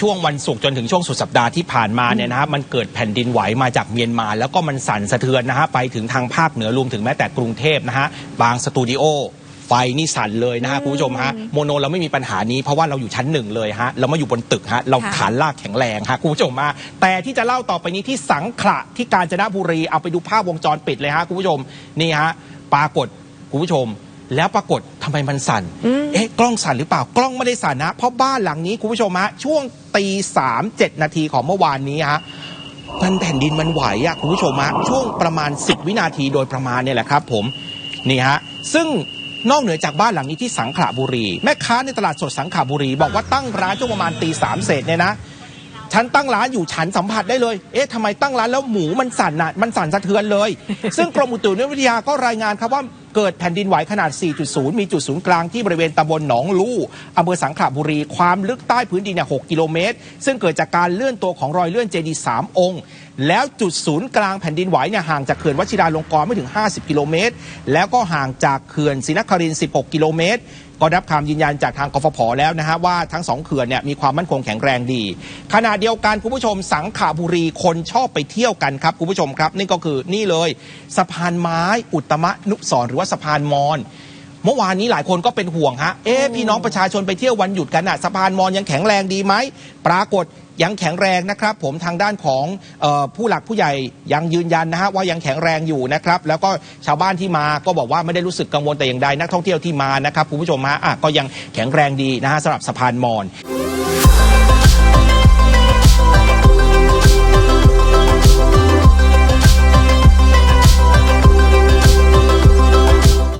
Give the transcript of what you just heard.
ช่วงวันศุกร์จนถึงช่วงสุดสัปดาห์ที่ผ่านมาเนี่ยนะฮะมันเกิดแผ่นดินไหวมาจากเมียนมา แล้วก็มันสั่นสะเทือนนะฮะไปถึงทางภาคเหนือรวมถึงแม้แต่กรุงเทพนะฮะบางสตูดิโอไฟนี่สั่นเลยนะฮะคุณผู้ชมฮะโมโนเราไม่มีปัญหานี้เพราะว่าเราอยู่ชั้นหนึ่งเลยฮะเรามาอยู่บนตึกฮะเราค่ะฐานลากแข็งแรงฮะคุณผู้ชมมาแต่ที่จะเล่าต่อไปนี้ที่สังขละที่กาญจนบุรีเอาไปดูภาพวงจรปิดเลยฮะคุณผู้ชมนี่ฮะปรากฏคุณผู้ชม แล้วปรากฏทำไมมันสั่นเอ๊ะกล้องสั่นหรือเปล่ากล้องไม่ได้สั่นนะเพราะบ้านหลังนี้คุณผู้ชมฮะช่วงตีสามเจ็ดนาทีของเมื่อวานนี้ฮะมันแผ่นดินมันไหวอะคุณผู้ชมฮะช่วงประมาณ 10 วินาทีโดยประมาณเนี่ยแหละครับ ผมนี่ฮะซึ่งนอกเหนือจากบ้านหลังนี้ที่สังขละบุรี แม่ค้าในตลาดสดสังขละบุรี บอกว่าตั้งร้านช่วงประมาณตีสามเศษเนี่ยนะฉันตั้งร้านอยู่ฉันสัมผัสได้เลย เอ๊ะทำไมตั้งร้านแล้วหมูมันสั่นน่ะ มันสั่นสะเทือนเลย ซึ่งกรมอุตุนิยมวิทยาก็รายงานครับว่า เกิดแผ่นดินไหวขนาด 4.0 มีจุดศูนย์กลางที่บริเวณตำบลหนองลู่อำเภอสังขละบุรี ความลึกใต้พื้นดินเนี่ย 6 กิโลเมตร ซึ่งเกิดจากการเลื่อนตัวของรอยเลื่อนเจดีย์3องค์ แล้วจุดศูนย์กลางแผ่นดินไหวเนี่ยห่างจากเขื่อนวชิราลงกรณ์ไม่ถึง 50 กิโลเมตร แล้วก็ห่างจากเขื่อนศรีนครินทร์16 กิโลเมตรก็รับคำยืนยันจากทางกฟผแล้วนะฮะว่าทั้งสองเขื่อนเนี่ยมีความมั่นคงแข็งแรงดี ขณะเดียวกันคุณผู้ชมสังขบุรีคนชอบไปเที่ยวกันครับคุณผู้ชมครับนี่ก็คือนี่เลย สะพานไม้อุตมะนุสรหรือว่าสะพานมอญเมื่อวานนี้หลายคนก็เป็นห่วงฮะ เอ๊ะพี่น้องประชาชนไปเที่ยววันหยุดกันน่ะสะพานมอญยังแข็งแรงดีไหม ปรากฏยังแข็งแรงนะครับ ผมทางด้านของเออผู้หลักผู้ใหญ่ยังยืนยันนะฮะว่ายังแข็งแรงอยู่นะครับ แล้วก็ชาวบ้านที่มาก็บอกว่าไม่ได้รู้สึกกังวลแต่อย่างใดนักท่องเที่ยวที่มานะครับคุณผู้ชมฮะอะก็ยังแข็งแรงดีนะฮะสำหรับสะพานมอญ